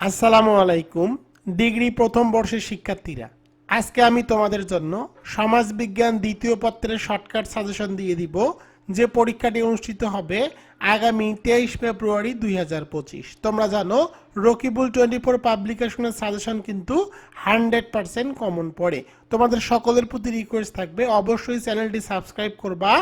আসসালামু আলাইকুম, ডিগ্রি প্রথম বর্ষের শিক্ষার্থীরা। আজকে আমি তোমাদের জন্য সমাজবিজ্ঞান দ্বিতীয় পত্রের শর্টকাট সাজেশন দিয়ে দিব, যে পরীক্ষাটি অনুষ্ঠিত হবে আগামী তেইশ ফেব্রুয়ারি দুই হাজার পঁচিশ। তোমরা জানো, রকিবুল টোয়েন্টি ফোর পাবলিকেশনের সাজেশন কিন্তু হান্ড্রেড পার্সেন্ট কমন পড়ে। তোমাদের সকলের প্রতি রিকোয়েস্ট থাকবে, অবশ্যই চ্যানেলটি সাবস্ক্রাইব করবা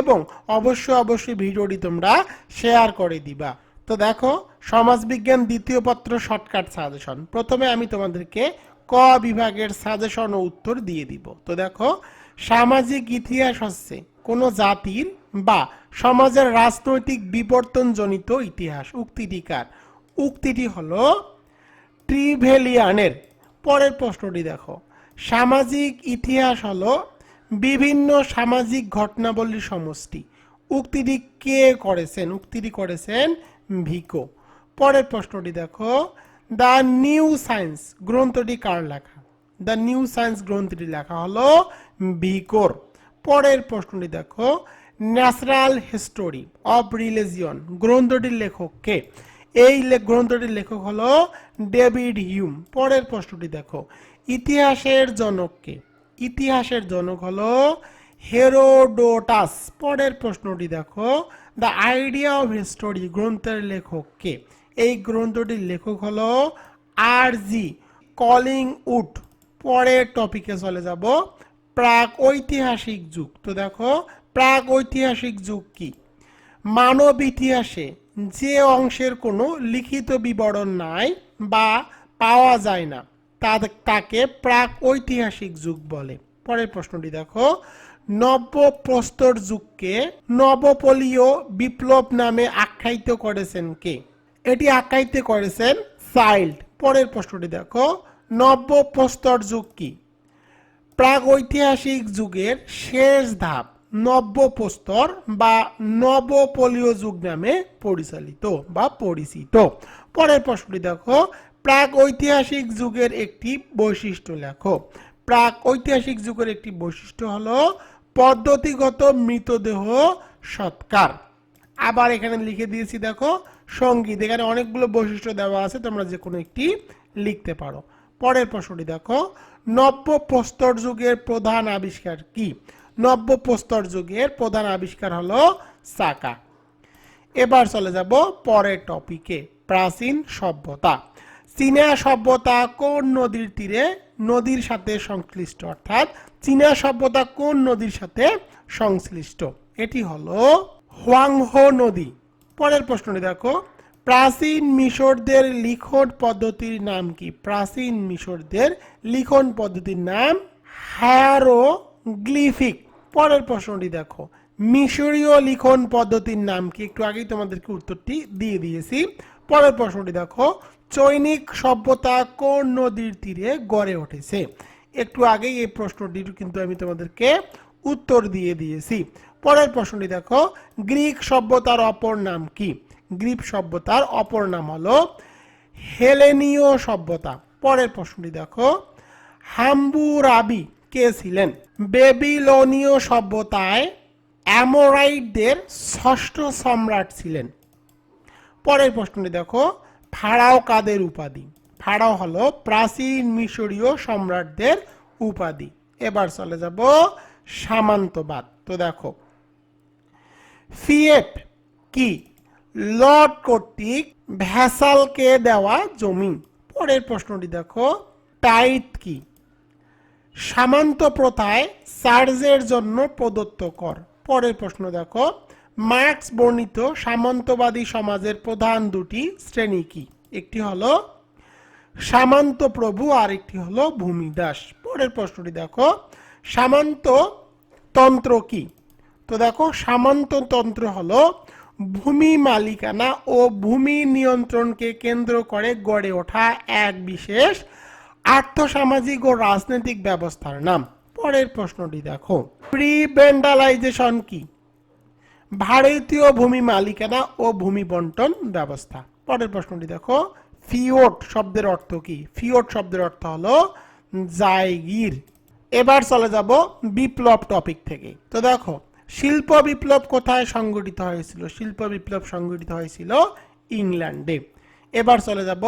এবং অবশ্যই অবশ্যই ভিডিওটি তোমরা শেয়ার করে দিবা। তো দেখো, সমাজবিজ্ঞান দ্বিতীয় পত্র শর্টকাট সাজেশন। প্রথমে আমি তোমাদেরকে ক বিভাগের সাজেশন ও উত্তর দিয়ে দিব। তো দেখো, সামাজিক ইতিহাস হচ্ছে কোনো জাতির বা সমাজের রাজনৈতিক বিবর্তনজনিত ইতিহাস। উক্তিটিকার উক্তিটি হলো ট্রিভেলিয়ানের পরের প্রশ্নটি দেখো, সামাজিক ইতিহাস হলো বিভিন্ন সামাজিক ঘটনাবলীর সমষ্টি। উক্তিটি কে করেছেন? উক্তিটি করেছেন ভিকো। পরের প্রশ্নটি দেখো। দ্য নিউ সায়েন্স গ্রন্থটি কার লেখা? দ্য নিউ সায়েন্স গ্রন্থটি লেখা হলো ভিকোর। পরের প্রশ্নটি দেখো। ন্যাচারাল হিস্টোরি অফ রিলিজিয়ন গ্রন্থটির লেখক কে? এই গ্রন্থটির লেখক হলো ডেভিড হিউম। পরের প্রশ্নটি দেখো। ইতিহাসের জনককে ইতিহাসের জনক হলো হেরোডোটাস। পরের প্রশ্নটি দেখো। দ্য আইডিয়া অফ হিস্টোরি গ্রন্থের লেখক কে এই গ্রন্থটির লেখক হলো আর জি কলিং উড। পরের টপিকে চলে যাব। প্রাক ঐতিহাসিক যুগ। তো দেখো, প্রাক ঐতিহাসিক যুগ কি? মানব ইতিহাসে যে অংশের কোনো লিখিত বিবরণ নাই বা পাওয়া যায় না তাকে প্রাক ঐতিহাসিক যুগ বলে। পরের প্রশ্নটি দেখো। নব্য প্রস্তর যুগকে নবপলীয় বিপ্লব নামে আখ্যায়িত করেছেন কে? এটি আখ্যায়িত করেছেন চাইল্ড। পরের প্রশ্নটি দেখো নব্য প্রস্তর যুগ কি? প্রাগৈতিহাসিক যুগের শেষ ধাপ নব্য প্রস্তর বা নবপলীয় যুগ নামে পরিচালিত বা পরিচিত। পরের প্রশ্নটি দেখো প্রাক ঐতিহাসিক যুগের একটি বৈশিষ্ট্য লেখো। প্রাক ঐতিহাসিক যুগের একটি বৈশিষ্ট্য হলো পদ্ধতিগত মৃতদেহ সৎকার। আবার এখানে লিখে দিয়েছি, দেখো, সংগীত। এখানে অনেকগুলো বৈশিষ্ট্য দেওয়া আছে, তোমরা যে কোনো একটি লিখতে পারো। পরের প্রশ্নটি, দেখো, নব্য প্রস্তর যুগের প্রধান আবিষ্কার কি? নব্য প্রস্তর যুগের প্রধান আবিষ্কার হলো চাকা এবার চলে যাব পরের টপিকে প্রাচীন সভ্যতা। চীনা সভ্যতা কোন নদীর তীরে নদীর সাথে সংশ্লিষ্ট, অর্থাৎ চীনা সভ্যতা কোন নদীর সাথে সংশ্লিষ্ট? এটি হলো হোয়াংহো নদী। পরের প্রশ্নটি দেখো, প্রাচীন মিশরদের লিখন পদ্ধতির নাম কি? প্রাচীন মিশরদের লিখন পদ্ধতির নাম হ্যারোগ্লিফিক। পরের প্রশ্নটি দেখো, মিশরীয় লিখন পদ্ধতির নাম কি? একটু আগেই তোমাদেরকে উত্তরটি দিয়ে দিয়েছি। পরের প্রশ্নটি দেখো চৈনিক সভ্যতা কোন নদীর তীরে গড়ে উঠেছে? একটু আগেই এই প্রশ্নটির কিন্তু আমি তোমাদেরকে উত্তর দিয়ে দিয়েছি। পরের প্রশ্নটি দেখো, গ্রিক সভ্যতার অপর নাম কি? গ্রিক সভ্যতার অপর নাম হলো হেলেনীয় সভ্যতা। পরের প্রশ্নটি দেখো, হাম্বুরাবি কে ছিলেন? বেবিলনীয় সভ্যতায় অ্যামোরাইটদের ষষ্ঠ সম্রাট ছিলেন। পরের প্রশ্নটি দেখো ফাড়াও কাদের উপাধি? ফাড়াও হলো প্রাচীন মিশরীয় সম্রাটদের উপাধি। এবার চলে যাব সামান্তবাদ। তো দেখো, ফিয়েট কি? লর্ড কর্তৃক ভ্যাসালকে দেওয়া জমি। পরের প্রশ্নটি দেখো, টাইট কি? সামান্ত প্রথায় চার্জের জন্য প্রদত্ত কর। পরের প্রশ্ন দেখো মার্কস বর্ণিত সামন্তবাদী সমাজের প্রধান দুটি শ্রেণি কি? একটি হলো সামন্ত প্রভু আর একটি হলো ভূমিদাস পরের প্রশ্নটি দেখো, সামন্ত তন্ত্র কি? তো দেখো সামন্ততন্ত্র হলো ভূমি মালিকানা ও ভূমি নিয়ন্ত্রণকে কেন্দ্র করে গড়ে ওঠা এক বিশেষ আর্থসামাজিক ও রাজনৈতিক ব্যবস্থার নাম। পরের প্রশ্নটি দেখো প্রিবেন্ডালাইজেশন কি? ভারতীয় ভূমি মালিকানা ও ভূমি বন্টন ব্যবস্থা। পরের প্রশ্নটি দেখো ফিওট শব্দের অর্থ কি? ফিওট শব্দের অর্থ হলো জায়গির। এবার চলে যাব বিপ্লব টপিক থেকে। তো দেখো, শিল্প বিপ্লব কোথায় সংগঠিত হয়েছিল? শিল্প বিপ্লব সংগঠিত হয়েছিল ইংল্যান্ডে। এবার চলে যাব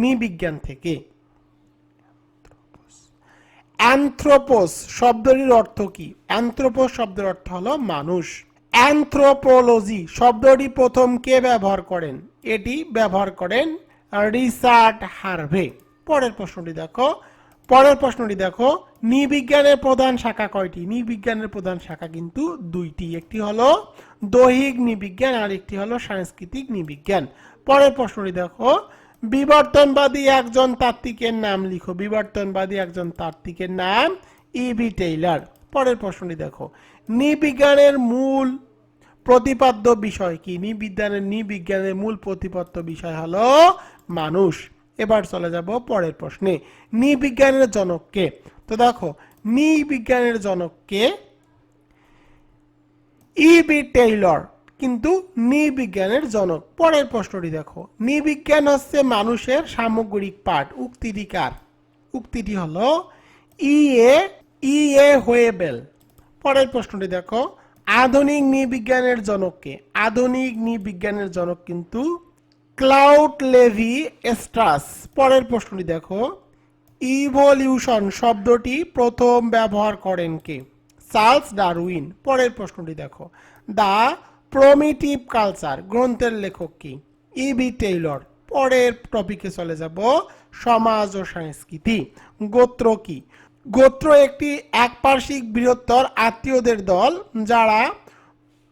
নৃবিজ্ঞান থেকে। অ্যান্থ্রোপোস শব্দটির অর্থ কি? অ্যান্থ্রোপোস শব্দের অর্থ হলো মানুষ। অ্যানথ্রোপোলজি শব্দটি প্রথম কে ব্যবহার করেন? এটি ব্যবহার করেন রিচার্ড হার্ভে। পরের প্রশ্নটি দেখো। পরের প্রশ্নটি দেখো। নৃবিজ্ঞানের প্রধান শাখা কয়টি? নৃবিজ্ঞানের প্রধান শাখা কিন্তু দুইটি। একটি হলো দৈহিক নৃবিজ্ঞান, আর একটি হলো সাংস্কৃতিক নৃবিজ্ঞান। পরের প্রশ্নটি দেখো। বিবর্তনবাদী একজন তাত্ত্বিকের নাম লিখো। বিবর্তনবাদী একজন তাত্ত্বিকের নাম ইবি টেইলার। পরের প্রশ্নটি দেখো। নৃবিজ্ঞানের মূল প্রতিপাদ্য বিষয় কি? নৃবিজ্ঞানের নৃবিজ্ঞানের মূল প্রতিপাদ্য বিষয় হলো মানুষ। এবার চলে যাব পরের প্রশ্নে। নৃবিজ্ঞানের জনককে তো দেখো, নৃবিজ্ঞানের জনককে ইবি টেইলর। কিন্তু নৃবিজ্ঞানের জনক। পরের প্রশ্নটি দেখো। নৃবিজ্ঞান হচ্ছে মানুষের সামগ্রিক পাঠ। উক্তিটি কার? উক্তিটি হলো ই এ ই এ হোয়েবেল। পরের প্রশ্নটি দেখো। আধুনিক নৃবিজ্ঞানের জনককে আধুনিক নৃবিজ্ঞানের জনক কিন্তু ক্লাউড লেভি স্ট্রাস। পরের প্রশ্নটি দেখো। ইভলিউশন শব্দটি প্রথম ব্যবহার করেন কে? Charles Darwin. পরের প্রশ্নটি দেখো। দ্য প্রমিটিভ কালচার গ্রন্থের লেখক কি? E B Tylor. পরের টপিকে চলে যাব সমাজ ও সংস্কৃতি। গোত্র কি? গোত্র একটি একপার্শ্বিক বৃহত্তর আত্মীয়দের দল, যারা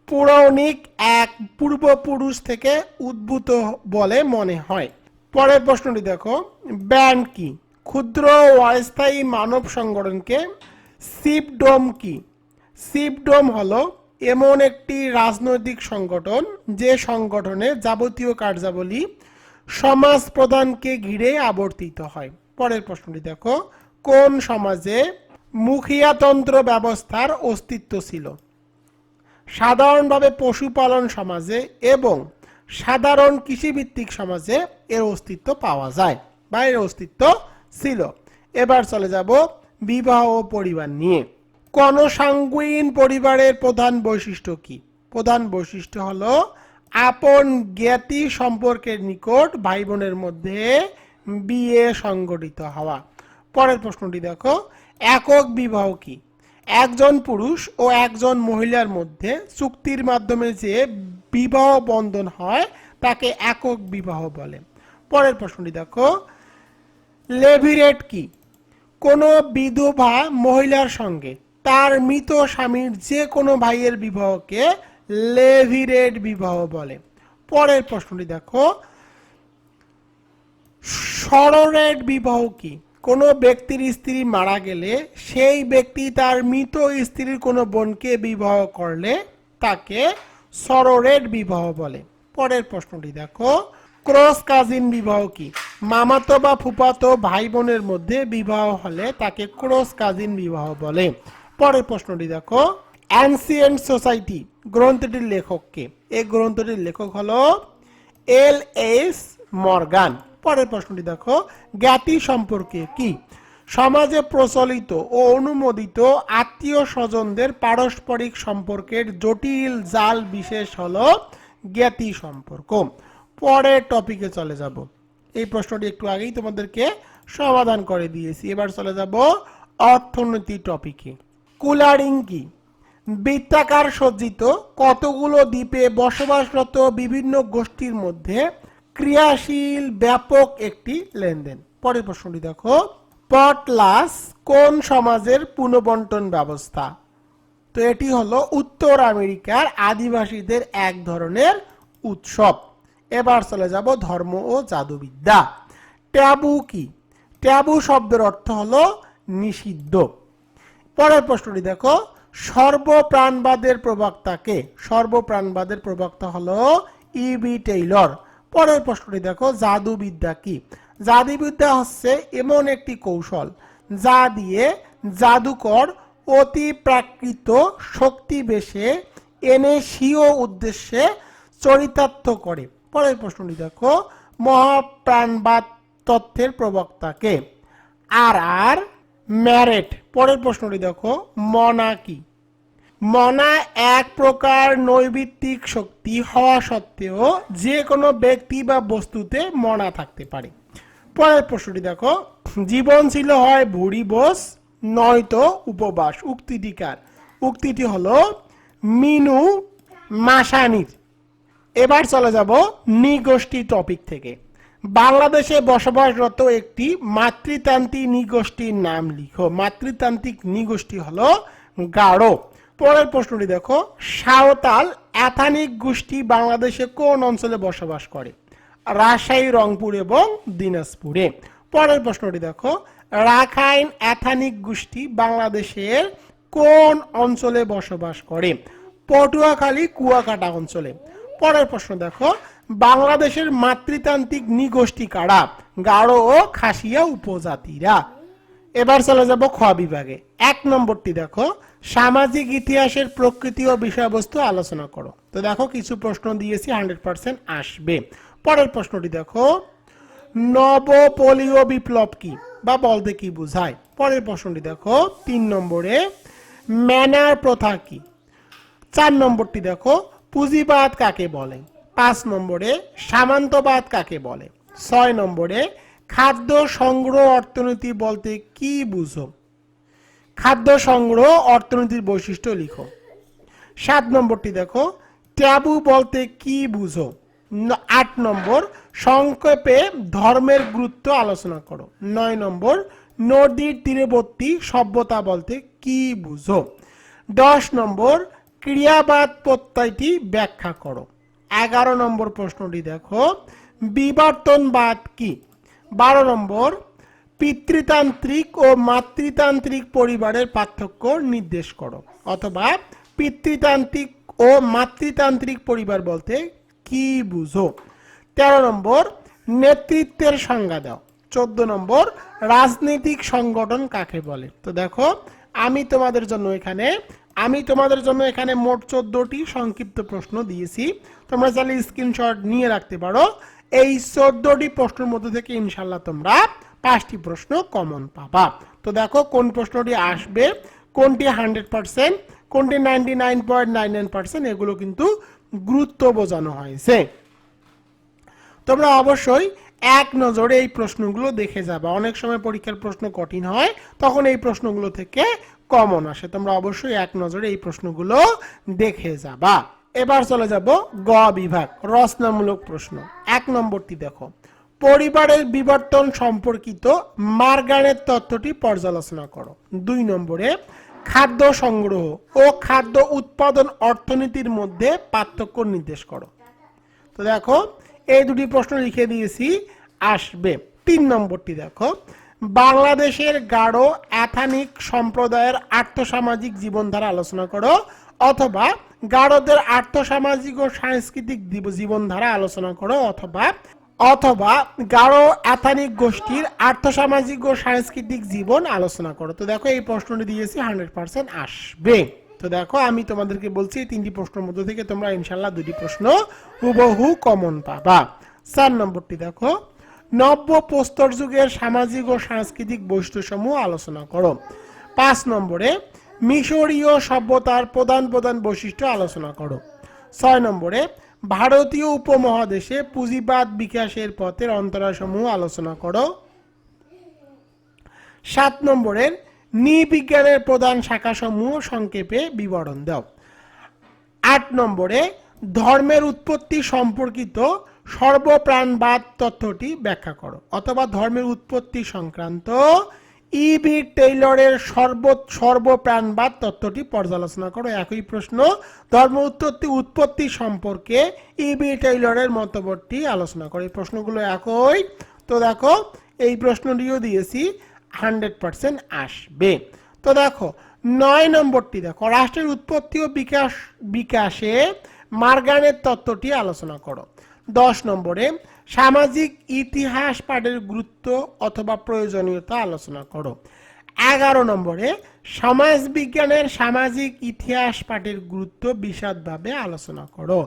পৌরাণিক এক পূর্বপুরুষ থেকে উদ্ভূত বলে মনে হয়। পরের প্রশ্নটি দেখো ব্যান্ড কি? ক্ষুদ্র ও অস্থায়ী মানব সংগঠনকে সিপডোম কি? সিপডোম হলো এমন একটি রাজনৈতিক সংগঠন, যে সংগঠনে যাবতীয় কার্যাবলী সমাজ প্রধানকে ঘিরে আবর্তিত হয়। পরের প্রশ্নটি দেখো কোন সমাজে মুখিয়াতন্ত্র ব্যবস্থার অস্তিত্ব ছিল? সাধারণভাবে পশুপালন সমাজে এবং সাধারণ কৃষিভিত্তিক সমাজে এর অস্তিত্ব পাওয়া যায় বা এর অস্তিত্ব ছিল। এবার চলে যাব বিবাহ ও পরিবার নিয়ে। কনসাঙ্গুইন পরিবারের প্রধান বৈশিষ্ট্য কি? প্রধান বৈশিষ্ট্য হলো আপন জ্ঞাতি সম্পর্কের নিকট ভাই বোনের মধ্যে বিয়ে সংগঠিত হওয়া। পরের প্রশ্নটি দেখো, একক বিবাহ কি? একজন পুরুষ ও একজন মহিলার মধ্যে চুক্তির মাধ্যমে যে বিবাহ বন্ধন হয়, তাকে একক বিবাহ বলে। পরের প্রশ্নটি দেখো লেভিরেট কি? কোনো বিধবা মহিলার সঙ্গে তার মৃত স্বামীর যে কোনো ভাইয়ের বিবাহকে লেভিরেট বিবাহ বলে। পরের প্রশ্নটি দেখো সররেট বিবাহ কি? কোনো ব্যক্তির স্ত্রী মারা গেলে সেই ব্যক্তি তার মৃত স্ত্রীর কোনো বোনকে বিবাহ করলে তাকে সররেট বিবাহ বলে। পরের প্রশ্নটি দেখো, ক্রস কাজিন বিবাহ কি? মামাতো বা ফুপাতো ভাই বোনের মধ্যে বিবাহ হলে তাকে ক্রস কাজিন বিবাহ বলে। পরের প্রশ্নটি দেখো, অ্যানসিয়েন্ট সোসাইটি গ্রন্থটির লেখককে এই গ্রন্থটির লেখক হলো এল এস মর্গান। পরের প্রশ্নটি দেখো, জ্ঞাতি সম্পর্কে কি? সমাজে প্রচলিত ও অনুমোদিত আত্মীয় স্বজনদের পারস্পরিক সম্পর্কের জটিল জাল বিশেষ হলো জ্ঞাতি সম্পর্ক। পরের টপিকে চলে যাব। এই প্রশ্নটি একটু আগেই তোমাদেরকে সমাধান করে দিয়েছি। এবার চলে যাব অর্থনীতি টপিকে কুলারিং কি? বৃত্তাকার সজ্জিত কতগুলো দ্বীপে বসবাসরত বিভিন্ন গোষ্ঠীর মধ্যে ক্রিয়াশীল ব্যাপক একটি লেনদেন। পরের প্রশ্নটি দেখো। পটলাস কোন সমাজের পুনঃবন্টন ব্যবস্থা? তো এটি হলো উত্তর আমেরিকার আদিবাসীদের এক ধরনের উৎসব। এবার চলে যাব ধর্ম ও জাদুবিদ্যা। ট্যাবু কি? ট্যাবু শব্দের অর্থ হলো নিষিদ্ধ। পরের প্রশ্নটি দেখো। সর্বপ্রাণবাদের প্রবক্তাকে সর্বপ্রাণবাদের প্রবক্তা হলো ইবি টেইলর। পরের প্রশ্নটি দেখো, জাদুবিদ্যা কি? জাদুবিদ্যা হচ্ছে এমন একটি কৌশল যা দিয়ে জাদুকর অতি প্রাকৃত শক্তি বেশে এনে স্বীয় উদ্দেশ্যে চরিতার্থ করে। পরের প্রশ্নটি দেখো মহাপ্রাণবাদ তথ্যের প্রবক্তাকে আর আর ম্যারেট। পরের প্রশ্নটি দেখো, মনা কি? মনা এক প্রকার নৈবিত্তিক শক্তি হওয়া সত্ত্বেও যে কোনো ব্যক্তি বা বস্তুতে মনা থাকতে পারে। পরের প্রশ্নটি দেখো, জীবন ছিল হয় ভুড়ি, বোস, নয়তো উপবাস। উক্তিটিকার উক্তিটি হলো, মিনু মাসানির। এবার চলে যাব নিগোষ্ঠী টপিক থেকে। বাংলাদেশে বসবাসরত একটি মাতৃতান্ত্রিক নিগোষ্ঠীর নাম লিখো। মাতৃতান্ত্রিক নিগোষ্ঠী হলো গাঢ় পরের প্রশ্নটি দেখো। সাঁওতাল অ্যাথানিক গোষ্ঠী বাংলাদেশে কোন অঞ্চলে বসবাস করে? রাজশাহী, রংপুর এবং দিনাজপুরে। পরের প্রশ্নটি দেখো। রাখাইন অ্যাথানিক গোষ্ঠী বাংলাদেশের কোন অঞ্চলে বসবাস করে? পটুয়াখালী, কুয়াকাটা অঞ্চলে। পরের প্রশ্ন দেখো। বাংলাদেশের মাতৃতান্ত্রিক নিগোষ্ঠী কারা? গাঢ় ও খাসিয়া উপজাতিরা। এবার চলে যাব খ বিভাগে। এক নম্বরটি দেখো। সামাজিক ইতিহাসের প্রকৃতি ও বিষয়বস্তু আলোচনা করো। তো দেখো, কিছু প্রশ্ন দিয়েছি, হান্ড্রেড পার্সেন্ট আসবে। পরের প্রশ্নটি দেখো নব পোলিও বিপ্লব কি বা বলতে কি বোঝায়? পরের প্রশ্নটি দেখো, তিন নম্বরে, ম্যানার প্রথা কি? চার নম্বরটি দেখো, পুঁজিবাদ কাকে বলে? পাঁচ নম্বরে, সামান্তবাদ কাকে বলে? ছয় নম্বরে, খাদ্য সংগ্রহ অর্থনীতি বলতে কি বুঝো? খাদ্য সংগ্রহ অর্থনীতির বৈশিষ্ট্য লিখো। সাত নম্বরটি দেখো, ট্যাবু বলতে কি বুঝো? আট নম্বর, সংক্ষেপে ধর্মের গুরুত্ব আলোচনা করো। নয় নম্বর, নদীর তীরবর্তী সভ্যতা বলতে কি বুঝো? দশ নম্বর, ক্রিয়াবাদ প্রত্যয়টি ব্যাখ্যা করো। এগারো নম্বর প্রশ্নটি দেখো, বিবর্তনবাদ কি? বারো নম্বর পিতৃতান্ত্রিক ও মাতৃতান্ত্রিক পরিবারের পার্থক্য নির্দেশ করো। অথবা পিতৃতান্ত্রিক ও মাতৃতান্ত্রিক পরিবার বলতে কি বুঝো? তেরো নম্বর, নেতৃত্বের সংজ্ঞা দাও। চোদ্দ নম্বর, রাজনৈতিক সংগঠন কাকে বলে? তো দেখো, আমি তোমাদের জন্য এখানে, আমি তোমাদের জন্য এখানে মোট চোদ্দটি সংক্ষিপ্ত প্রশ্ন দিয়েছি। তোমরা চাইলে স্ক্রিনশট নিয়ে রাখতে পারো। এই চোদ্দটি প্রশ্নের মধ্যে থেকে ইনশাল্লাহ তোমরা পাঁচটি প্রশ্ন কমন পাবা। তো দেখো, কোন প্রশ্নটি আসবে, কোনটি হান্ড্রেড পার্সেন্ট কোনটি ninety nine point nine nine percent এগুলো কিন্তু গুরুত্ব বোঝানো হয়েছে। তোমরা অবশ্যই এক নজরে এই প্রশ্নগুলো দেখে যাবে। অনেক সময় পরীক্ষার প্রশ্ন কঠিন হয়, তখন এই প্রশ্নগুলো থেকে কমন আসে। তোমরা অবশ্যই এক নজরে এই প্রশ্নগুলো দেখে যাবা। এবার চলে যাব গ বিভাগ, রচনামূলক প্রশ্ন। এক নম্বরটি দেখো। পরিবারের বিবর্তন সম্পর্কিত মার্গানের তত্ত্বটি পর্যালোচনা করো। দুই নম্বরে, খাদ্য সংগ্রহ ও খাদ্য উৎপাদন অর্থনীতির মধ্যে পার্থক্য নির্দেশ করো। তো দেখো, এই দুটি প্রশ্ন লিখে দিয়েছি, আসবে। তিন নম্বরটি দেখো, বাংলাদেশের গাঢ় অ্যাথানিক সম্প্রদায়ের আর্থসামাজিক জীবনধারা আলোচনা করো, অথবা গাঢ়দের আর্থসামাজিক ও সাংস্কৃতিক জীবনধারা আলোচনা করো, অথবা অথবা গাঢ় অ্যাথানিক গোষ্ঠীর আর্থসামাজিক ও সাংস্কৃতিক জীবন আলোচনা করো। তো দেখো এই প্রশ্নটি দিয়েছি হান্ড্রেড পার্সেন্ট আসবে। তো দেখো আমি তোমাদেরকে বলছি তিনটি প্রশ্নের মধ্যে থেকে তোমরা ইনশাল্লাহ দুটি প্রশ্ন হুবহু কমন পাবা। চার নম্বরটি দেখো, নব্য প্রস্তর যুগের সামাজিক ও সাংস্কৃতিক বৈশিষ্ট্যসমূহ আলোচনা করো। পাঁচ নম্বরে, মিশরীয় সভ্যতার প্রধান প্রধান বৈশিষ্ট্য আলোচনা করো। ছয় নম্বরে ভারতীয় উপমহাদেশে পুঁজিবাদ বিকাশের পথের অন্তরাসমূহ আলোচনা করো। সাত নম্বরের, নৃবিজ্ঞানের প্রধান শাখাসমূহ সংক্ষেপে বিবরণ দাও। আট নম্বরে, ধর্মের উৎপত্তি সম্পর্কিত সর্বপ্রাণবাদ তথ্যটি ব্যাখ্যা করো, অথবা ধর্মের উৎপত্তি সংক্রান্ত ইবি টেইলরের সর্ব সর্বপ্রাণবাদ তত্ত্বটি পর্যালোচনা করো। একই প্রশ্ন, ধর্ম উৎপত্তি উৎপত্তি সম্পর্কে ইবি টেইলরের মন্তব্যটি আলোচনা করো। এই প্রশ্নগুলো একই। তো দেখো, এই প্রশ্নটিও দিয়েছি, হান্ড্রেড পার্সেন্ট আসবে। তো দেখো, নয় নম্বরটি দেখো, রাষ্ট্রের উৎপত্তি ও বিকাশ, বিকাশে মার্গানের তত্ত্বটি আলোচনা করো। দশ নম্বরে সামাজিক ইতিহাস পাঠের গুরুত্ব অথবা প্রয়োজনীয়তা আলোচনা করো। এগারো নম্বরে সমাজ বিজ্ঞানের সামাজিক ইতিহাস পাঠের গুরুত্ব বিশদভাবে আলোচনা করো।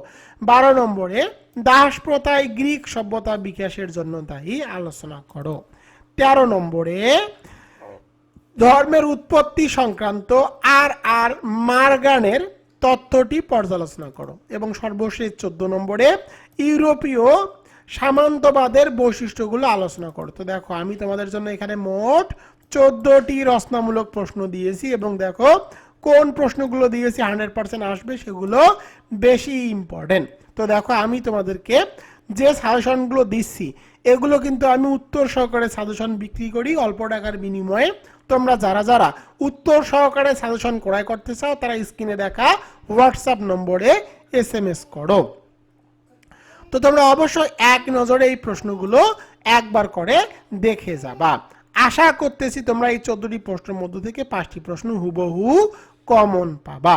বারো নম্বরে দাস প্রথায় গ্রিক সভ্যতা বিকাশের জন্য দায়ী আলোচনা করো। তেরো নম্বরে, ধর্মের উৎপত্তি সংক্রান্ত আর আর মার্গানের তত্ত্বটি পর্যালোচনা করো। এবং সর্বশেষ চোদ্দ নম্বরে, ইউরোপীয় সামান্তবাদের বৈশিষ্ট্যগুলো আলোচনা করো। তো দেখো, আমি তোমাদের জন্য এখানে মোট চোদ্দটি রচনামূলক প্রশ্ন দিয়েছি এবং দেখো, কোন প্রশ্নগুলো দিয়েছি হান্ড্রেড পার্সেন্ট আসবে সেগুলো বেশি ইম্পর্টেন্ট তো দেখো, আমি তোমাদেরকে যে সাজেশনগুলো দিচ্ছি, এগুলো কিন্তু আমি উত্তর সহকারে সাজেশন বিক্রি করি, অল্প টাকার বিনিময়ে। তোমরা যারা যারা উত্তর সহকারে সাজেশন ক্রয় করতে চাও, তারা স্ক্রিনে দেখা হোয়াটসঅ্যাপ নম্বরে এস এম এস করো। তো তোমরা অবশ্যই এক নজরে এই প্রশ্নগুলো একবার করে দেখে যাবা। আশা করতেছি তোমরা এই চোদ্দটি প্রশ্নের মধ্য থেকে পাঁচটি প্রশ্ন হুবহু কমন পাবা।